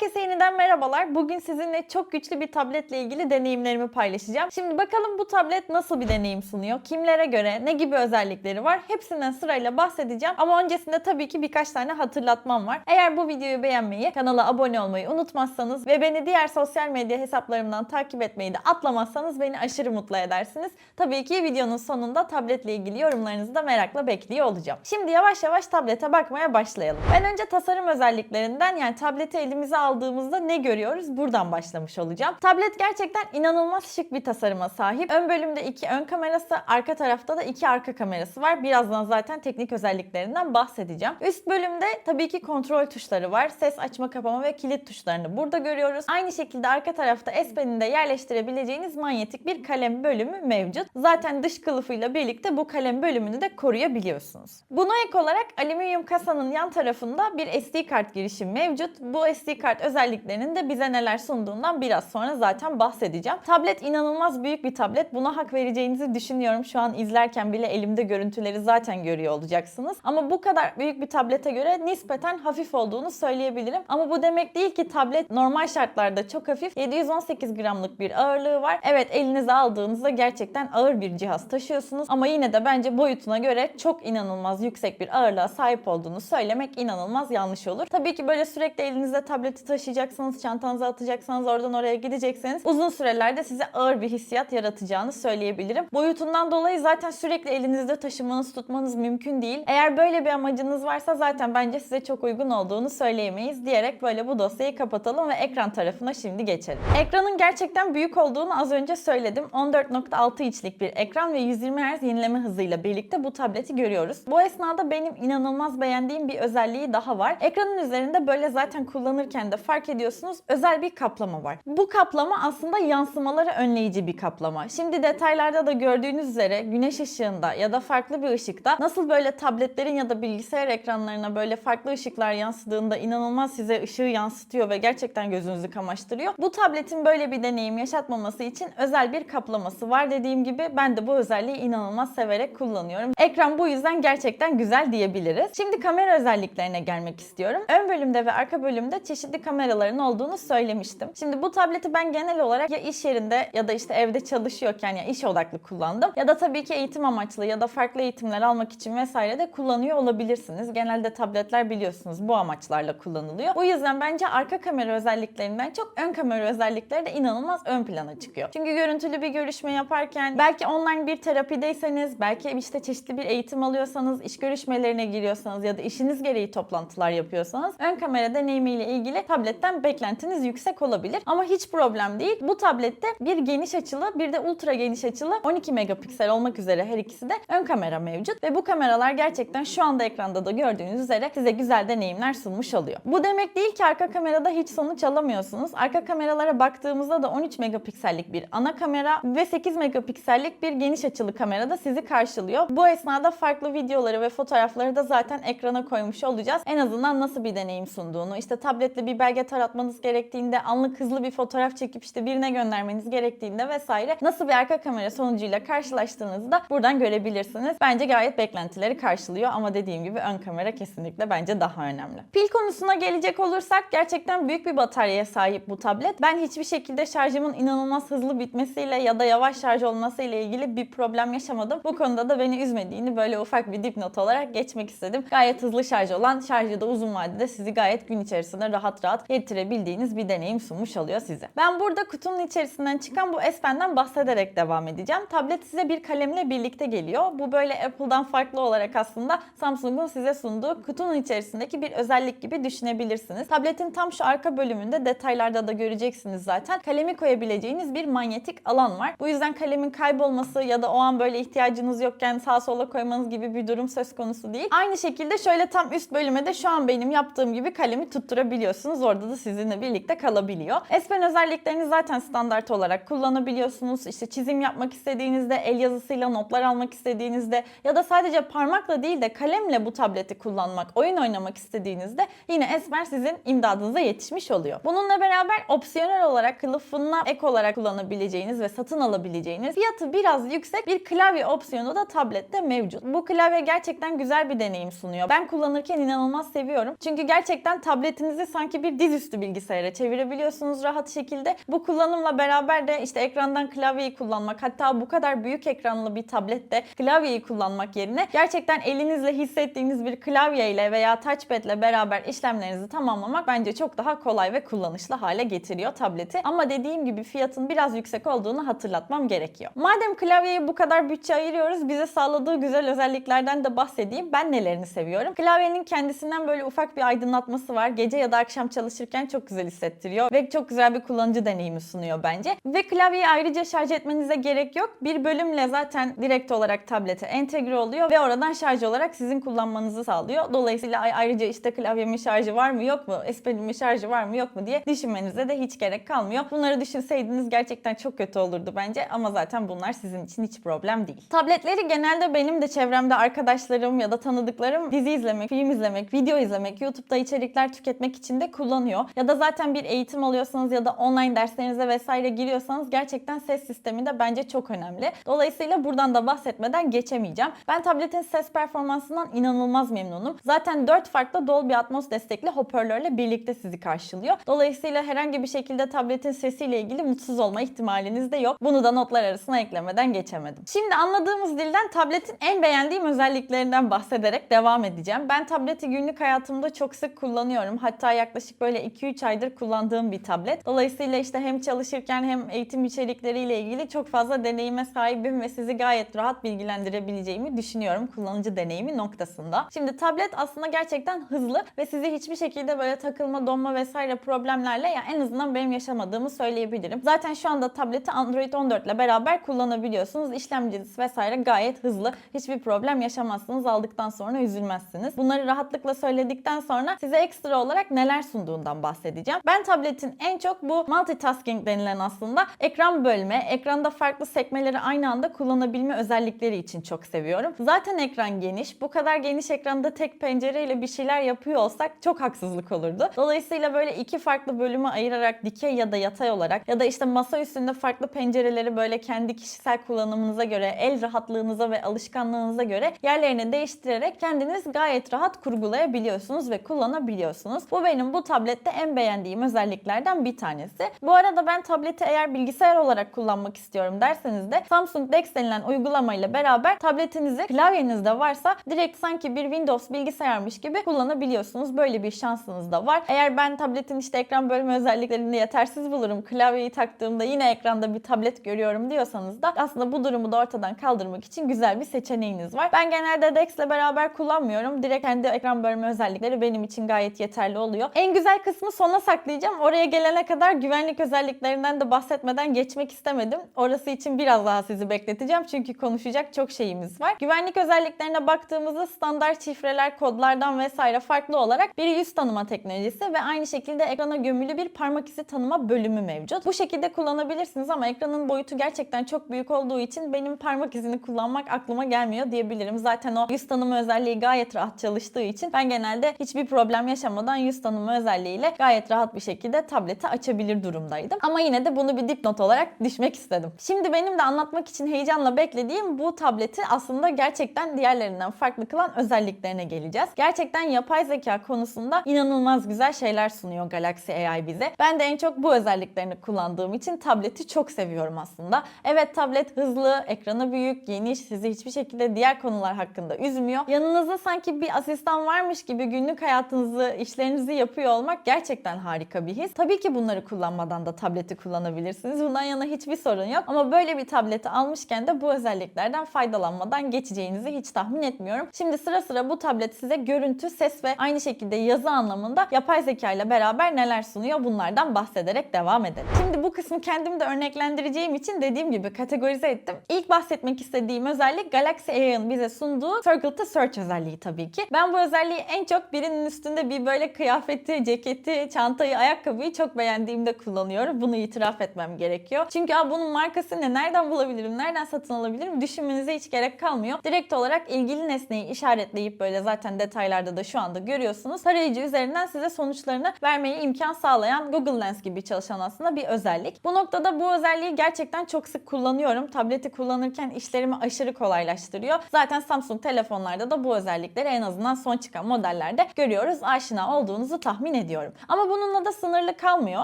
Herkese yeniden merhabalar. Bugün sizinle çok güçlü bir tabletle ilgili deneyimlerimi paylaşacağım. Şimdi bakalım bu tablet nasıl bir deneyim sunuyor? Kimlere göre? Ne gibi özellikleri var? Hepsinden sırayla bahsedeceğim. Ama öncesinde tabii ki birkaç tane hatırlatmam var. Eğer bu videoyu beğenmeyi, kanala abone olmayı unutmazsanız ve beni diğer sosyal medya hesaplarımdan takip etmeyi de atlamazsanız beni aşırı mutlu edersiniz. Tabii ki videonun sonunda tabletle ilgili yorumlarınızı da merakla bekliyor olacağım. Şimdi yavaş yavaş tablete bakmaya başlayalım. Ben önce tasarım özelliklerinden yani tableti elimize aldığımızda ne görüyoruz? Buradan başlamış olacağım. Tablet gerçekten inanılmaz şık bir tasarıma sahip. Ön bölümde iki ön kamerası, arka tarafta da iki arka kamerası var. Birazdan zaten teknik özelliklerinden bahsedeceğim. Üst bölümde tabii ki kontrol tuşları var. Ses açma kapama ve kilit tuşlarını burada görüyoruz. Aynı şekilde arka tarafta S Pen'inde yerleştirebileceğiniz manyetik bir kalem bölümü mevcut. Zaten dış kılıfıyla birlikte bu kalem bölümünü de koruyabiliyorsunuz. Buna ek olarak alüminyum kasanın yan tarafında bir SD kart girişi mevcut. Bu SD kart özelliklerinin de bize neler sunduğundan biraz sonra zaten bahsedeceğim. Tablet inanılmaz büyük bir tablet. Buna hak vereceğinizi düşünüyorum. Şu an izlerken bile elimde görüntüleri zaten görüyor olacaksınız. Ama bu kadar büyük bir tablete göre nispeten hafif olduğunu söyleyebilirim. Ama bu demek değil ki tablet normal şartlarda çok hafif. 718 gramlık bir ağırlığı var. Evet elinize aldığınızda gerçekten ağır bir cihaz taşıyorsunuz. Ama yine de bence boyutuna göre çok inanılmaz yüksek bir ağırlığa sahip olduğunu söylemek inanılmaz yanlış olur. Tabii ki böyle sürekli elinizde tableti taşıyacaksınız, çantanıza atacaksınız, oradan oraya gidecekseniz uzun sürelerde size ağır bir hissiyat yaratacağını söyleyebilirim. Boyutundan dolayı zaten sürekli elinizde taşımanız, tutmanız mümkün değil. Eğer böyle bir amacınız varsa zaten bence size çok uygun olduğunu söyleyemeyiz diyerek böyle bu dosyayı kapatalım ve ekran tarafına şimdi geçelim. Ekranın gerçekten büyük olduğunu az önce söyledim. 14.6 inçlik bir ekran ve 120 Hz yenileme hızıyla birlikte bu tableti görüyoruz. Bu esnada benim inanılmaz beğendiğim bir özelliği daha var. Ekranın üzerinde böyle zaten kullanırken de fark ediyorsunuz özel bir kaplama var. Bu kaplama aslında yansımaları önleyici bir kaplama. Şimdi detaylarda da gördüğünüz üzere güneş ışığında ya da farklı bir ışıkta nasıl böyle tabletlerin ya da bilgisayar ekranlarına böyle farklı ışıklar yansıdığında inanılmaz size ışığı yansıtıyor ve gerçekten gözünüzü kamaştırıyor. Bu tabletin böyle bir deneyim yaşatmaması için özel bir kaplaması var. Dediğim gibi ben de bu özelliği inanılmaz severek kullanıyorum. Ekran bu yüzden gerçekten güzel diyebiliriz. Şimdi kamera özelliklerine gelmek istiyorum. Ön bölümde ve arka bölümde çeşitli kameraların olduğunu söylemiştim. Şimdi bu tableti ben genel olarak ya iş yerinde ya da işte evde çalışıyorken ya iş odaklı kullandım. Ya da tabii ki eğitim amaçlı ya da farklı eğitimler almak için vesaire de kullanıyor olabilirsiniz. Genelde tabletler biliyorsunuz bu amaçlarla kullanılıyor. Bu yüzden bence arka kamera özelliklerinden çok ön kamera özellikleri de inanılmaz ön plana çıkıyor. Çünkü görüntülü bir görüşme yaparken belki online bir terapideyseniz, belki işte çeşitli bir eğitim alıyorsanız, iş görüşmelerine giriyorsanız ya da işiniz gereği toplantılar yapıyorsanız ön kamera deneyimiyle ilgili tabletten beklentiniz yüksek olabilir. Ama hiç problem değil. Bu tablette bir geniş açılı bir de ultra geniş açılı 12 megapiksel olmak üzere her ikisi de ön kamera mevcut ve bu kameralar gerçekten şu anda ekranda da gördüğünüz üzere size güzel deneyimler sunmuş oluyor. Bu demek değil ki arka kamerada hiç sonuç alamıyorsunuz. Arka kameralara baktığımızda da 13 megapiksellik bir ana kamera ve 8 megapiksellik bir geniş açılı kamera da sizi karşılıyor. Bu esnada farklı videoları ve fotoğrafları da zaten ekrana koymuş olacağız. En azından nasıl bir deneyim sunduğunu, işte tabletle bir belge taratmanız gerektiğinde, anlık hızlı bir fotoğraf çekip işte birine göndermeniz gerektiğinde vesaire nasıl bir arka kamera sonucuyla karşılaştığınızı da buradan görebilirsiniz. Bence gayet beklentileri karşılıyor ama dediğim gibi ön kamera kesinlikle bence daha önemli. Pil konusuna gelecek olursak gerçekten büyük bir bataryaya sahip bu tablet. Ben hiçbir şekilde şarjımın inanılmaz hızlı bitmesiyle ya da yavaş şarj olmasıyla ilgili bir problem yaşamadım. Bu konuda da beni üzmediğini böyle ufak bir dipnot olarak geçmek istedim. Gayet hızlı şarj olan, şarjı da uzun vadede sizi gayet gün içerisinde rahat rahat yetirebildiğiniz bir deneyim sunmuş oluyor size. Ben burada kutunun içerisinden çıkan bu S Pen'den bahsederek devam edeceğim. Tablet size bir kalemle birlikte geliyor. Bu böyle Apple'dan farklı olarak aslında Samsung'un size sunduğu kutunun içerisindeki bir özellik gibi düşünebilirsiniz. Tabletin tam şu arka bölümünde detaylarda da göreceksiniz zaten. Kalemi koyabileceğiniz bir manyetik alan var. Bu yüzden kalemin kaybolması ya da o an böyle ihtiyacınız yokken sağa sola koymanız gibi bir durum söz konusu değil. Aynı şekilde şöyle tam üst bölüme de şu an benim yaptığım gibi kalemi tutturabiliyorsunuz. Orada da sizinle birlikte kalabiliyor. S Pen özelliklerini zaten standart olarak kullanabiliyorsunuz. İşte çizim yapmak istediğinizde, el yazısıyla notlar almak istediğinizde ya da sadece parmakla değil de kalemle bu tableti kullanmak, oyun oynamak istediğinizde yine Esmer sizin imdadınıza yetişmiş oluyor. Bununla beraber opsiyonel olarak kılıfına ek olarak kullanabileceğiniz ve satın alabileceğiniz fiyatı biraz yüksek bir klavye opsiyonu da tablette mevcut. Bu klavye gerçekten güzel bir deneyim sunuyor. Ben kullanırken inanılmaz seviyorum. Çünkü gerçekten tabletinizi sanki bir bir dizüstü bilgisayara çevirebiliyorsunuz rahat şekilde. Bu kullanımla beraber de işte ekrandan klavyeyi kullanmak hatta bu kadar büyük ekranlı bir tablette klavyeyi kullanmak yerine gerçekten elinizle hissettiğiniz bir klavyeyle veya touchpad'le beraber işlemlerinizi tamamlamak bence çok daha kolay ve kullanışlı hale getiriyor tableti. Ama dediğim gibi fiyatın biraz yüksek olduğunu hatırlatmam gerekiyor. Madem klavyeye bu kadar bütçe ayırıyoruz bize sağladığı güzel özelliklerden de bahsedeyim. Ben nelerini seviyorum? Klavyenin kendisinden böyle ufak bir aydınlatması var. Gece ya da akşam çalışırken çok güzel hissettiriyor ve çok güzel bir kullanıcı deneyimi sunuyor bence. Ve klavyeyi ayrıca şarj etmenize gerek yok. Bir bölümle zaten direkt olarak tablete entegre oluyor ve oradan şarj olarak sizin kullanmanızı sağlıyor. Dolayısıyla ay- ayrıca işte klavyemin şarjı var mı yok mu, esprilimin şarjı var mı yok mu diye düşünmenize de hiç gerek kalmıyor. Bunları düşünseydiniz gerçekten çok kötü olurdu bence ama zaten bunlar sizin için hiç problem değil. Tabletleri genelde benim de çevremde arkadaşlarım ya da tanıdıklarım dizi izlemek, film izlemek, video izlemek, YouTube'da içerikler tüketmek için de kullanıyor. Ya da zaten bir eğitim alıyorsanız ya da online derslerinize vesaire giriyorsanız gerçekten ses sistemi de bence çok önemli. Dolayısıyla buradan da bahsetmeden geçemeyeceğim. Ben tabletin ses performansından inanılmaz memnunum. Zaten 4 farklı Dolby Atmos destekli hoparlörle birlikte sizi karşılıyor. Dolayısıyla herhangi bir şekilde tabletin sesiyle ilgili mutsuz olma ihtimaliniz de yok. Bunu da notlar arasına eklemeden geçemedim. Şimdi anladığımız dilden tabletin en beğendiğim özelliklerinden bahsederek devam edeceğim. Ben tableti günlük hayatımda çok sık kullanıyorum. Hatta yaklaşık böyle 2-3 aydır kullandığım bir tablet. Dolayısıyla işte hem çalışırken hem eğitim içerikleriyle ilgili çok fazla deneyime sahibim ve sizi gayet rahat bilgilendirebileceğimi düşünüyorum kullanıcı deneyimi noktasında. Şimdi tablet aslında gerçekten hızlı ve sizi hiçbir şekilde böyle takılma, donma vesaire problemlerle ya en azından benim yaşamadığımı söyleyebilirim. Zaten şu anda tableti Android 14 ile beraber kullanabiliyorsunuz. İşlemcisi vesaire gayet hızlı. Hiçbir problem yaşamazsınız. Aldıktan sonra üzülmezsiniz. Bunları rahatlıkla söyledikten sonra size ekstra olarak neler sunduğundan bahsedeceğim. Ben tabletin en çok bu multitasking denilen aslında ekran bölme, ekranda farklı sekmeleri aynı anda kullanabilme özellikleri için çok seviyorum. Zaten ekran geniş. Bu kadar geniş ekranda tek pencereyle bir şeyler yapıyor olsak çok haksızlık olurdu. Dolayısıyla böyle iki farklı bölüme ayırarak dikey ya da yatay olarak ya da işte masa üstünde farklı pencereleri böyle kendi kişisel kullanımınıza göre, el rahatlığınıza ve alışkanlığınıza göre yerlerini değiştirerek kendiniz gayet rahat kurgulayabiliyorsunuz ve kullanabiliyorsunuz. Bu benim bu tablette en beğendiğim özelliklerden bir tanesi. Bu arada ben tableti eğer bilgisayar olarak kullanmak istiyorum derseniz de Samsung Dex denilen uygulamayla beraber tabletinizi klavyenizde varsa direkt sanki bir Windows bilgisayarmış gibi kullanabiliyorsunuz. Böyle bir şansınız da var. Eğer ben tabletin işte ekran bölme özelliklerini yetersiz bulurum. Klavyeyi taktığımda yine ekranda bir tablet görüyorum diyorsanız da aslında bu durumu da ortadan kaldırmak için güzel bir seçeneğiniz var. Ben genelde Dex ile beraber kullanmıyorum. Direkt kendi ekran bölme özellikleri benim için gayet yeterli oluyor. En güzel kısmı sona saklayacağım. Oraya gelene kadar güvenlik özelliklerinden de bahsetmeden geçmek istemedim. Orası için biraz daha sizi bekleteceğim çünkü konuşacak çok şeyimiz var. Güvenlik özelliklerine baktığımızda standart şifreler, kodlardan vesaire farklı olarak bir yüz tanıma teknolojisi ve aynı şekilde ekrana gömülü bir parmak izi tanıma bölümü mevcut. Bu şekilde kullanabilirsiniz ama ekranın boyutu gerçekten çok büyük olduğu için benim parmak izini kullanmak aklıma gelmiyor diyebilirim. Zaten o yüz tanıma özelliği gayet rahat çalıştığı için ben genelde hiçbir problem yaşamadan yüz tanıma özelliğiyle gayet rahat bir şekilde tableti açabilir durumdaydım. Ama yine de bunu bir dipnot olarak düşmek istedim. Şimdi benim de anlatmak için heyecanla beklediğim bu tableti aslında gerçekten diğerlerinden farklı kılan özelliklerine geleceğiz. Gerçekten yapay zeka konusunda inanılmaz güzel şeyler sunuyor Galaxy AI bize. Ben de en çok bu özelliklerini kullandığım için tableti çok seviyorum aslında. Evet tablet hızlı, ekranı büyük, geniş, sizi hiçbir şekilde diğer konular hakkında üzmüyor. Yanınızda sanki bir asistan varmış gibi günlük hayatınızı, işlerinizi yapıyor olmak gerçekten harika bir his. Tabii ki bunları kullanmadan da tableti kullanabilirsiniz. Bundan yana hiçbir sorun yok. Ama böyle bir tableti almışken de bu özelliklerden faydalanmadan geçeceğinizi hiç tahmin etmiyorum. Şimdi sıra sıra bu tablet size görüntü, ses ve aynı şekilde yazı anlamında yapay zeka ile beraber neler sunuyor bunlardan bahsederek devam edelim. Şimdi bu kısmı kendim de örneklendireceğim için dediğim gibi kategorize ettim. İlk bahsetmek istediğim özellik Galaxy AI'ın bize sunduğu Circle to Search özelliği tabii ki. Ben bu özelliği en çok birinin üstünde bir böyle kıyafeti, ceketi, çantayı, ayakkabıyı çok beğendiğimde kullanıyorum. Bunu itiraf etmem gerekiyor. Çünkü Aa, bunun markası ne? Nereden bulabilirim? Nereden satın alabilirim? Düşünmenize hiç gerek kalmıyor. Direkt olarak ilgili nesneyi işaretleyip böyle zaten detaylarda da şu anda görüyorsunuz. Tarayıcı üzerinden size sonuçlarını vermeye imkan sağlayan Google Lens gibi çalışan aslında bir özellik. Bu noktada bu özelliği gerçekten çok sık kullanıyorum. Tableti kullanırken işlerimi aşırı kolaylaştırıyor. Zaten Samsung telefonlarda da bu özellikleri en azından son çıkan modellerde görüyoruz. Aşina olduğunuzu tahmin ediyorum. Ama bununla da sınırlı kalmıyor.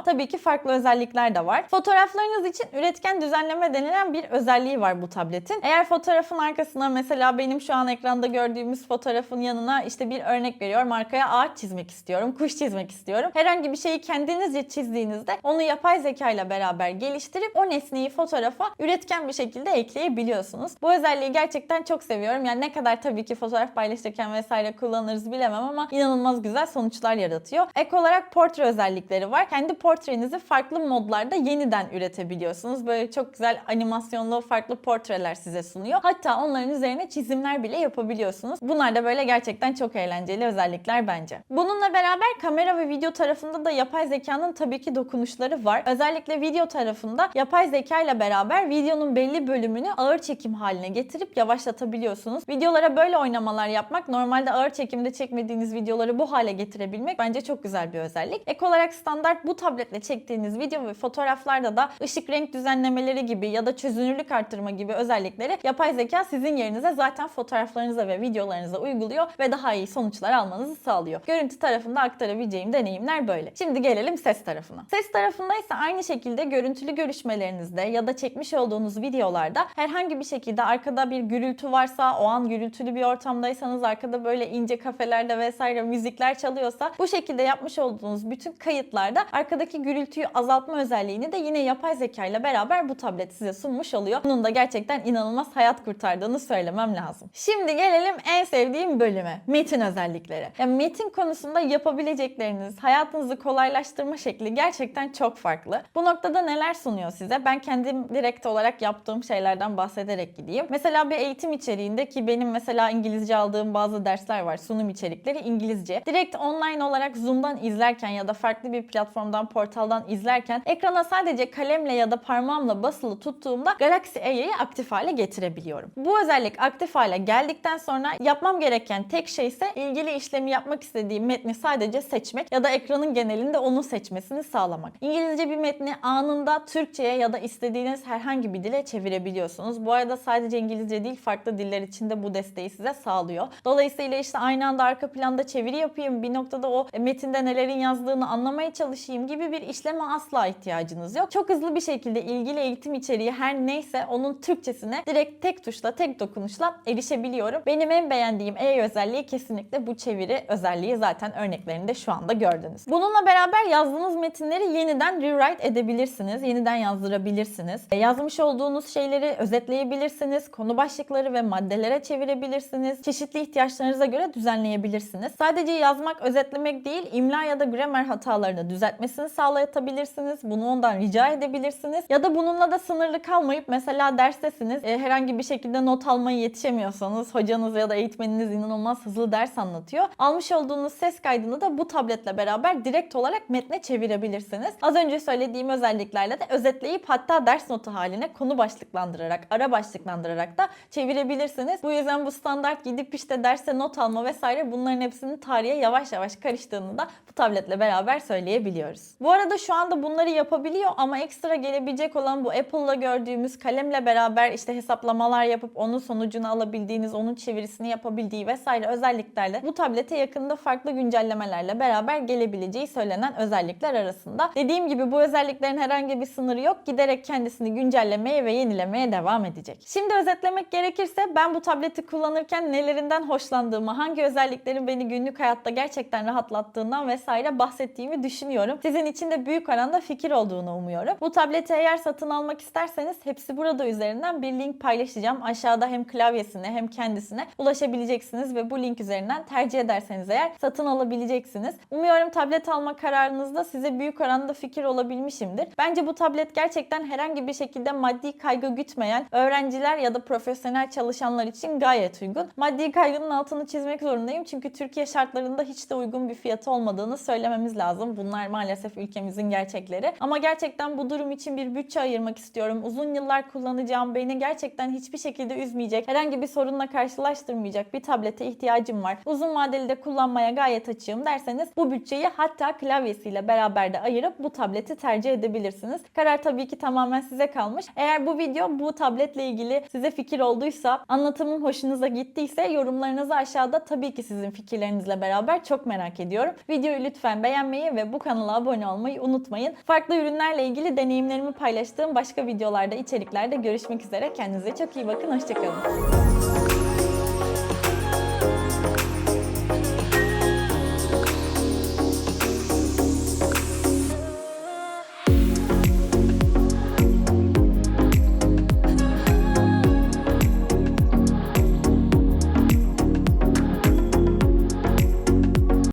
Tabii ki farklı özellikler de var. Fotoğraflarınız için üretken düzenleme denilen bir özelliği var bu tabletin. Eğer fotoğrafın arkasına mesela benim şu an ekranda gördüğümüz fotoğrafın yanına işte bir örnek veriyorum. Arkaya ağaç çizmek istiyorum, kuş çizmek istiyorum. Herhangi bir şeyi kendinizce çizdiğinizde onu yapay zeka ile beraber geliştirip o nesneyi fotoğrafa üretken bir şekilde ekleyebiliyorsunuz. Bu özelliği gerçekten çok seviyorum. Yani ne kadar tabii ki fotoğraf paylaşırken vesaire kullanırız bilemem ama inanılmaz güzel sonuçlar yaratıyor. Ek olarak portre özellikleri var. Kendi portrenizi farklı modlarda yeniden üretebiliyorsunuz. Böyle çok güzel animasyonlu farklı portreler size sunuyor. Hatta onların üzerine çizimler bile yapabiliyorsunuz. Bunlar da böyle gerçekten çok eğlenceli özellikler bence. Bununla beraber kamera ve video tarafında da yapay zekanın tabii ki dokunuşları var. Özellikle video tarafında yapay zeka ile beraber videonun belli bölümünü ağır çekim haline getirip yavaşlatabiliyorsunuz. Videolara böyle oynamalar yapmak normalde ağır çekimde çekmediğiniz videoları bu hale getirebilmek bence çok güzel bir özellik. Ek olarak standart bu tabletle çektiğiniz video ve fotoğraflarda da ışık renk düzenlemeleri gibi ya da çözünürlük arttırma gibi özellikleri yapay zeka sizin yerinize zaten fotoğraflarınıza ve videolarınıza uyguluyor ve daha iyi sonuçlar almanızı sağlıyor. Görüntü tarafında aktarabileceğim deneyimler böyle. Şimdi gelelim ses tarafına. Ses tarafında ise aynı şekilde görüntülü görüşmelerinizde ya da çekmiş olduğunuz videolarda herhangi bir şekilde arkada bir gürültü varsa, o an gürültülü bir ortamdaysanız arkada böyle ince kafelerde vesaire müzikler çalıyorsa bu şekilde yapmış olduğunuz bütün kayıtlarda arkadaki gürültüyü azaltma özelliğini de yine yapay zeka ile beraber bu tablet size sunmuş oluyor. Bunun da gerçekten inanılmaz hayat kurtardığını söylemem lazım. Şimdi gelelim en sevdiğim bölüme. Metin özellikleri. Yani metin konusunda yapabilecekleriniz, hayatınızı kolaylaştırma şekli gerçekten çok farklı. Bu noktada neler sunuyor size? Ben kendim direkt olarak yaptığım şeylerden bahsederek gideyim. Mesela bir eğitim içeriğinde ki benim mesela İngilizce aldığım bazı dersler var. Sunum içerikleri İngilizce. Direkt online olarak Zoom'dan izlerken ya da farklı bir platformdan, portaldan izlerken ekrana sadece kalemle ya da parmağımla basılı tuttuğumda Galaxy AI'yi aktif hale getirebiliyorum. Bu özellik aktif hale geldikten sonra yapmam gereken tek şey ise ilgili işlemi yapmak istediğim metni sadece seçmek ya da ekranın genelinde onu seçmesini sağlamak. İngilizce bir metni anında Türkçe'ye ya da istediğiniz herhangi bir dile çevirebiliyorsunuz. Bu arada sadece İngilizce değil farklı diller için de bu desteği size sağlıyor. Dolayısıyla işte aynı anda arka planda çeviri yapayım, bir noktada o metinde nelerin yazdığını anlamaya çalışayım gibi bir işleme asla ihtiyacınız yok. Çok hızlı bir şekilde ilgili eğitim içeriği her neyse onun Türkçesine direkt tek tuşla, tek dokunuşla erişebiliyorum. Benim en beğendiğim AI özelliği kesinlikle bu çeviri özelliği zaten örneklerini de şu anda gördünüz. Bununla beraber yazdığınız metinleri yeniden rewrite edebilirsiniz. Yeniden yazdırabilirsiniz. E, Yazmış olduğunuz şeyleri özetleyebilirsiniz. Konu başlıkları ve maddelere çevirebilirsiniz. Çeşitli ihtiyaçlarınıza göre düzenleyebilirsiniz. Sadece yazmak, özetlemek değil, imla ya da gramer hatalarını düzeltmesini sağlayabilirsiniz. Bunu ondan rica edebilirsiniz. Ya da bununla da sınırlı kalmayıp mesela derstesiniz. e, herhangi bir şekilde not almaya yetişemiyorsanız hocanız ya da eğitmeniniz inanılmaz hızlı ders anlatıyor. Almış olduğunuz ses kaydını da bu tabletle beraber direkt olarak metne çevirebilirsiniz. Az önce söylediğim özelliklerle de özetleyip hatta ders notu haline konu başlıklandırarak, ara başlıklandırarak da çevirebilirsiniz. Bu yüzden bu standart gidip işte derse not alma vesaire bunların hepsinin tarihe yavaş yavaş karıştığını da bu tabletle beraber söyleyebiliyoruz. Bu arada şu anda bunları yapabiliyor ama ekstra gelebilecek olan bu Apple'la gördüğümüz kalemle beraber işte hesaplamalar yapıp onun sonucunu alabildiğiniz, onun çevirisini yapabildiği vesaire özelliklerle bu tablete yakında farklı güncellemelerle beraber gelebileceği söylenen özellikler arasında. Dediğim gibi bu özelliklerin herhangi bir sınırı yok. Giderek kendisini güncellemeye ve yenilemeye devam edecek. Şimdi özetlemek gerekirse ben bu tableti kullanırken nelerinden hoşlandığımı, hangi özelliklerin beni günlük hayatta gerçekten rahatlattığından vesaire bahsettiğimi düşünüyorum. Sizin için de büyük oranda fikir olduğunu umuyorum. Bu tableti eğer satın almak isterseniz hepsi burada üzerinden bir link paylaşacağım. Aşağıda hem klavyesine hem kendisine ulaşabileceksiniz ve bu link üzerinden tercih ederseniz eğer satın alabileceksiniz. Umuyorum tablet alma kararınızda size büyük oranda fikir olabilmişimdir. Bence bu tablet gerçekten herhangi bir şekilde maddi kaygı gütmeyen öğrenciler ya da profesyonel çalışanlar için gayet uygun. Maddi kaygının altını çizmek zorundayım çünkü Türkiye şartlarında hiç de uygun bir fiyatı olmadığını söylememiz lazım. Bunlar maalesef ülkemizin gerçekleri. Ama gerçekten bu durum için bir bütçe ayırmak istiyorum. Uzun yıllar kullanacağım, beni gerçekten hiçbir şekilde üzmeyecek, herhangi bir sorunla karşılaştırmayacak bir tablete ihtiyacım var. Uzun vadeli de kullanmaya gayet açığım derseniz bu bütçeyi hatta klavyesiyle beraber de ayırıp bu tableti tercih edebilirsiniz. Karar tabii ki tamamen size kalmış. Eğer bu video bu tabletle ilgili size fikir olduysa, anlatımım hoşunuza gittiyse yorumlarınızı aşağıda tabii ki sizin fikirlerinizle beraber çok merak ediyorum. Videoyu lütfen beğenmeyi ve bu kanala abone olmayı unutmayın. Farklı ürünlerle ilgili deneyimlerimi paylaştığım başka videolarda, içeriklerde görüşmek üzere. Kendinize çok iyi bakın. Hoşçakalın.